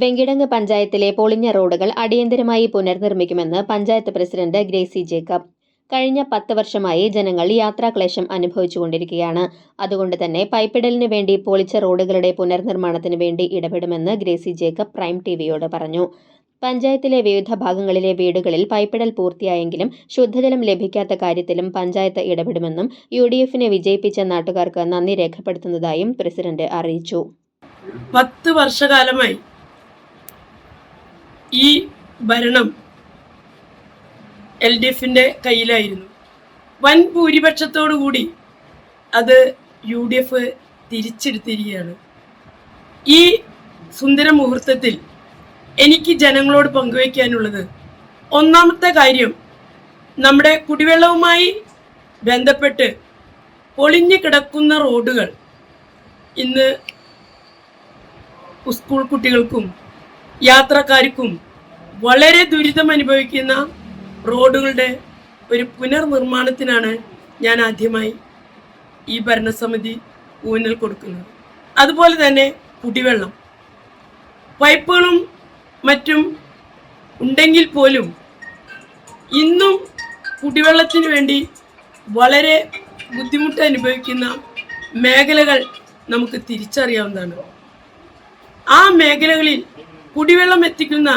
വെങ്കിടങ്ങ് പഞ്ചായത്തിലെ പൊളിഞ്ഞ റോഡുകൾ അടിയന്തരമായി പുനർനിർമ്മിക്കുമെന്ന് പഞ്ചായത്ത് പ്രസിഡന്റ് ഗ്രേസി ജേക്കബ്. കഴിഞ്ഞ പത്ത് വർഷമായി ജനങ്ങൾ യാത്രാക്ലേശം അനുഭവിച്ചുകൊണ്ടിരിക്കുകയാണ്. അതുകൊണ്ട് തന്നെ പൈപ്പിടലിന് വേണ്ടി പൊളിച്ച റോഡുകളുടെ പുനർനിർമ്മാണത്തിന് വേണ്ടി ഇടപെടുമെന്ന് ഗ്രേസി ജേക്കബ് പ്രൈം ടിവിയോട് പറഞ്ഞു. പഞ്ചായത്തിലെ വിവിധ ഭാഗങ്ങളിലെ വീടുകളിൽ പൈപ്പിടൽ പൂർത്തിയായെങ്കിലും ശുദ്ധജലം ലഭിക്കാത്ത കാര്യത്തിലും പഞ്ചായത്ത് ഇടപെടുമെന്നും യു ഡി എഫിനെ വിജയിപ്പിച്ച നാട്ടുകാർക്ക് നന്ദി രേഖപ്പെടുത്തുന്നതായും പ്രസിഡന്റ് അറിയിച്ചു. പത്ത് വർഷകാലമായി ഈ ഭരണം എൽ ഡി എഫിന്റെ കയ്യിലായിരുന്നു. വൻ ഭൂരിപക്ഷത്തോടു കൂടി അത് യു ഡി എഫ് തിരിച്ചെടുത്തിരിക്കുകയാണ്. ഈ സുന്ദര മുഹൂർത്തത്തിൽ എനിക്ക് ജനങ്ങളോട് പങ്കുവയ്ക്കാനുള്ളത് ഒന്നാമത്തെ കാര്യം നമ്മുടെ കുടിവെള്ളവുമായി ബന്ധപ്പെട്ട് പൊളിഞ്ഞു കിടക്കുന്ന റോഡുകൾ ഇന്ന് സ്കൂൾ കുട്ടികൾക്കും യാത്രക്കാർക്കും വളരെ ദുരിതം അനുഭവിക്കുന്ന റോഡുകളുടെ ഒരു പുനർനിർമ്മാണത്തിനാണ് ഞാൻ ആദ്യമായി ഈ ഭരണസമിതി ഊന്നൽ കൊടുക്കുന്നത്. അതുപോലെ തന്നെ കുടിവെള്ളം. പൈപ്പുകളും മറ്റും ഉണ്ടെങ്കിൽ പോലും ഇന്നും കുടിവെള്ളത്തിന് വേണ്ടി വളരെ ബുദ്ധിമുട്ട് അനുഭവിക്കുന്ന മേഖലകൾ നമുക്ക് തിരിച്ചറിയാവുന്നതാണ്. ആ മേഖലകളിൽ കുടിവെള്ളം എത്തിക്കുന്ന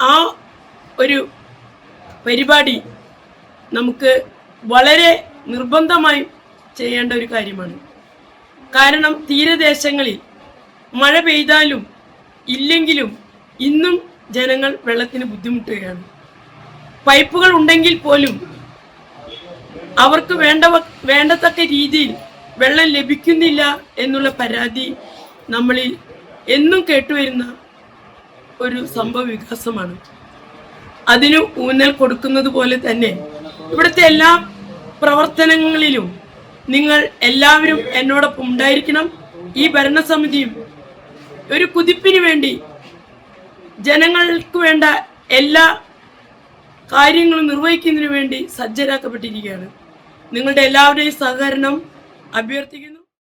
ആ ഒരു പരിപാടി നമുക്ക് വളരെ നിർബന്ധമായി ചെയ്യേണ്ട ഒരു കാര്യമാണ്. കാരണം തീരദേശങ്ങളിൽ മഴ പെയ്താലും ഇല്ലെങ്കിലും ഇന്നും ജനങ്ങൾ വെള്ളത്തിന് ബുദ്ധിമുട്ടുകയാണ്. പൈപ്പുകൾ ഉണ്ടെങ്കിൽ പോലും അവർക്ക് വേണ്ട വേണ്ടത്തക്ക രീതിയിൽ വെള്ളം ലഭിക്കുന്നില്ല എന്നുള്ള പരാതി നമ്മളിൽ എന്നും കേട്ടുവരുന്ന ഒരു സംഭവ വികാസമാണ്. അതിന് ഊന്നൽ കൊടുക്കുന്നത് പോലെ തന്നെ ഇവിടുത്തെ എല്ലാ പ്രവർത്തനങ്ങളിലും നിങ്ങൾ എല്ലാവരും എന്നോടൊപ്പം ഉണ്ടായിരിക്കണം. ഈ ഭരണസമിതിയും ഒരു കുതിപ്പിന് വേണ്ടി ജനങ്ങൾക്ക് വേണ്ട എല്ലാ കാര്യങ്ങളും നിർവഹിക്കുന്നതിന് വേണ്ടി സജ്ജരാക്കപ്പെട്ടിരിക്കുകയാണ്. നിങ്ങളുടെ എല്ലാവരുടെയും സഹകരണം അഭ്യർത്ഥിക്കുന്നു.